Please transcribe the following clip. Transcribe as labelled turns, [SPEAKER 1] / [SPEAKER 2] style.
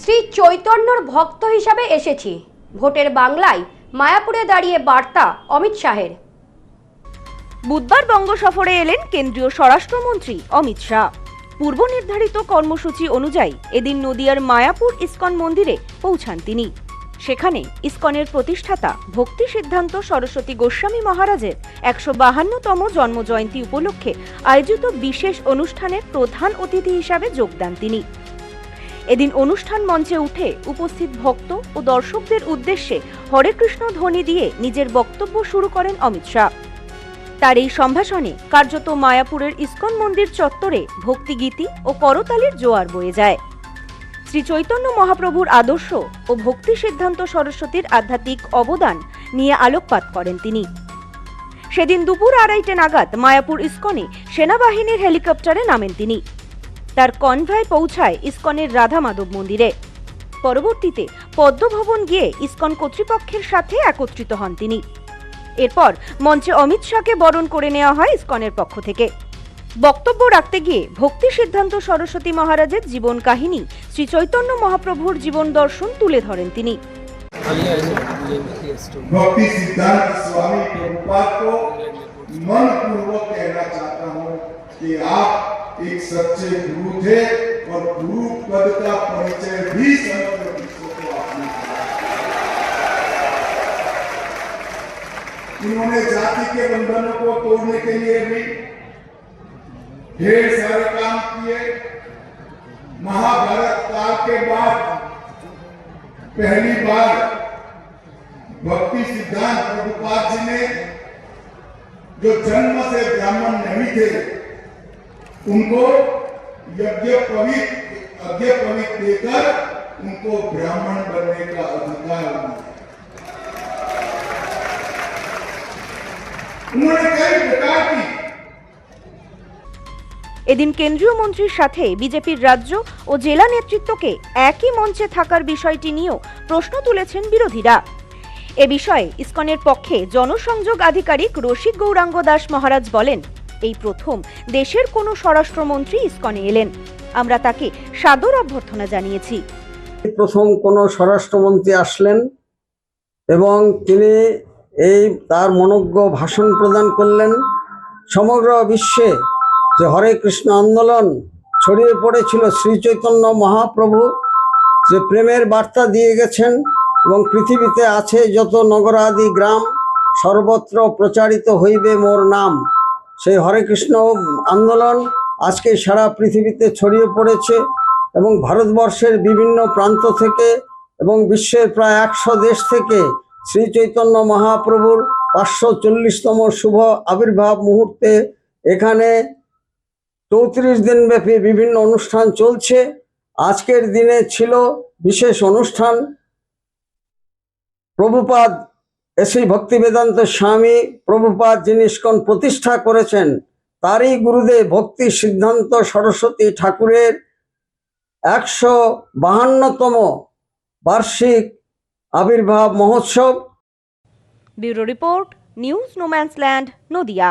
[SPEAKER 1] শ্রী চৈতন্যর ভক্ত হিসাবে এসেছি। ভোটের বাংলায় মায়াপুরে দাঁড়িয়ে বার্তা অমিত শাহের।
[SPEAKER 2] বুধবার বঙ্গ সফরে এলেন কেন্দ্রীয় স্বরাষ্ট্রমন্ত্রী অমিত শাহ। পূর্ব নির্ধারিত কর্মসূচি অনুযায়ী এদিন নদিয়ার মায়াপুর ইস্কন মন্দিরে পৌঁছান তিনি। সেখানে ইস্কনের প্রতিষ্ঠাতা ভক্তি সিদ্ধান্ত সরস্বতী গোস্বামী মহারাজের একশো বাহান্নতম জন্মজয়ন্তী উপলক্ষে আয়োজিত বিশেষ অনুষ্ঠানের প্রধান অতিথি হিসাবে যোগদান তিনি। এদিন অনুষ্ঠান মঞ্চে উঠে উপস্থিত ভক্ত ও দর্শকদের উদ্দেশ্যে হরে কৃষ্ণ ধ্বনি দিয়ে নিজের বক্তব্য শুরু করেন অমিত শাহ। তার এই সম্ভাষণে কার্যত মায়াপুরের ইস্কন মন্দির চত্বরে ভক্তিগীতি ও করতালির জোয়ার বয়ে যায়। শ্রী চৈতন্য মহাপ্রভুর আদর্শ ও ভক্তি সিদ্ধান্ত সরস্বতীর আধ্যাত্মিক অবদান নিয়ে আলোকপাত করেন তিনি। সেদিন দুপুর আড়াইটে নাগাদ মায়াপুর ইস্কনে সেনাবাহিনীর হেলিকপ্টারে নামেন তিনি। তার কনভয় পৌঁছায় ইসকনের রাধা মাধব মন্দিরে পরবর্তীতে পদ্মভবন গিয়ে ইসকন কর্তৃপক্ষের সাথে একত্রিত হন তিনি এরপর মঞ্চে অমিত শাহকে বরণ করে নেওয়া হয় ইসকনের পক্ষ থেকে বক্তব্য রাখতে গিয়ে ভক্তি সিদ্ধান্ত সরস্বতী মহারাজের জীবন কাহিনী শ্রী চৈতন্য মহাপ্রভুর জীবন দর্শন তুলে ধরেন তিনি
[SPEAKER 3] भक्ति सिद्धांत स्वामी प्रभुपाद को मन पूर्वक कहना चाहता हूँ कि आप एक सच्चे गुरु थे और गुरु पद का परिचय भी समग्र विश्व को आपने इन्होंने जाति के बंधनों को तोड़ने के लिए भी ढेर सारे काम किए। महाभारत काल के बाद पहली बार भक्ति सिद्धांत प्रभुपाद जी ने जो जन्म से ब्राह्मण नहीं थे उनको यज्ञ पवित्र यज्ञ पवित्र देकर उनको ब्राह्मण बनने का अधिकार दिया उन्होंने कई प्रकार की
[SPEAKER 2] এদিন কেন্দ্রীয় মন্ত্রীর সাথে বিজেপির রাজ্য ও জেলা নেতৃত্বকে একই মঞ্চে থাকার বিষয়টি নিয়েও প্রশ্ন তুলেছেন বিরোধীরা এ বিষয়ে ইসকনের পক্ষে জনসংযোগ আধিকারিক রসিক গৌরাঙ্গ দাস মহারাজ বলেন এই প্রথম দেশের কোনো স্বরাষ্ট্রমন্ত্রী ইস্কনে এলেন। আমরা তাকে সাদর অভ্যর্থনা জানিয়েছি।
[SPEAKER 4] প্রথম কোনো স্বরাষ্ট্রমন্ত্রী আসলেন এবং তিনি এই তার মনজ্ঞ ভাষণ প্রদান করলেন। সমগ্র বিশ্বে যে হরে কৃষ্ণ আন্দোলন ছড়িয়ে পড়েছিল শ্রী চৈতন্য মহাপ্রভু, যে প্রেমের বার্তা দিয়ে গেছেন এবং পৃথিবীতে আছে যত নগরাদি গ্রাম, সর্বত্র প্রচারিত হইবে মোর নাম। সেই হরে কৃষ্ণ আন্দোলন আজকে সারা পৃথিবীতে ছড়িয়ে পড়েছে এবং ভারতবর্ষের বিভিন্ন প্রান্ত থেকে এবং বিশ্বের প্রায় একশো দেশ থেকে শ্রী চৈতন্য মহাপ্রভুর পাঁচশো চল্লিশতম শুভ আবির্ভাব মুহূর্তে এখানে চৌত্রিশ দিনব্যাপী বিভিন্ন অনুষ্ঠান চলছে। আজকের দিনে ছিল বিশেষ অনুষ্ঠান প্রভুপাদ এসি ভক্তি বেদান্ত স্বামী প্রভুপাদ যিনি ইস্কন প্রতিষ্ঠা করেছেন, তারই গুরুদেব ভক্তি সিদ্ধান্ত সরস্বতী ঠাকুরের একশো বাহান্নতম বার্ষিক আবির্ভাব মহোৎসব।
[SPEAKER 2] Bureau report, news
[SPEAKER 5] no man's land, Nadia.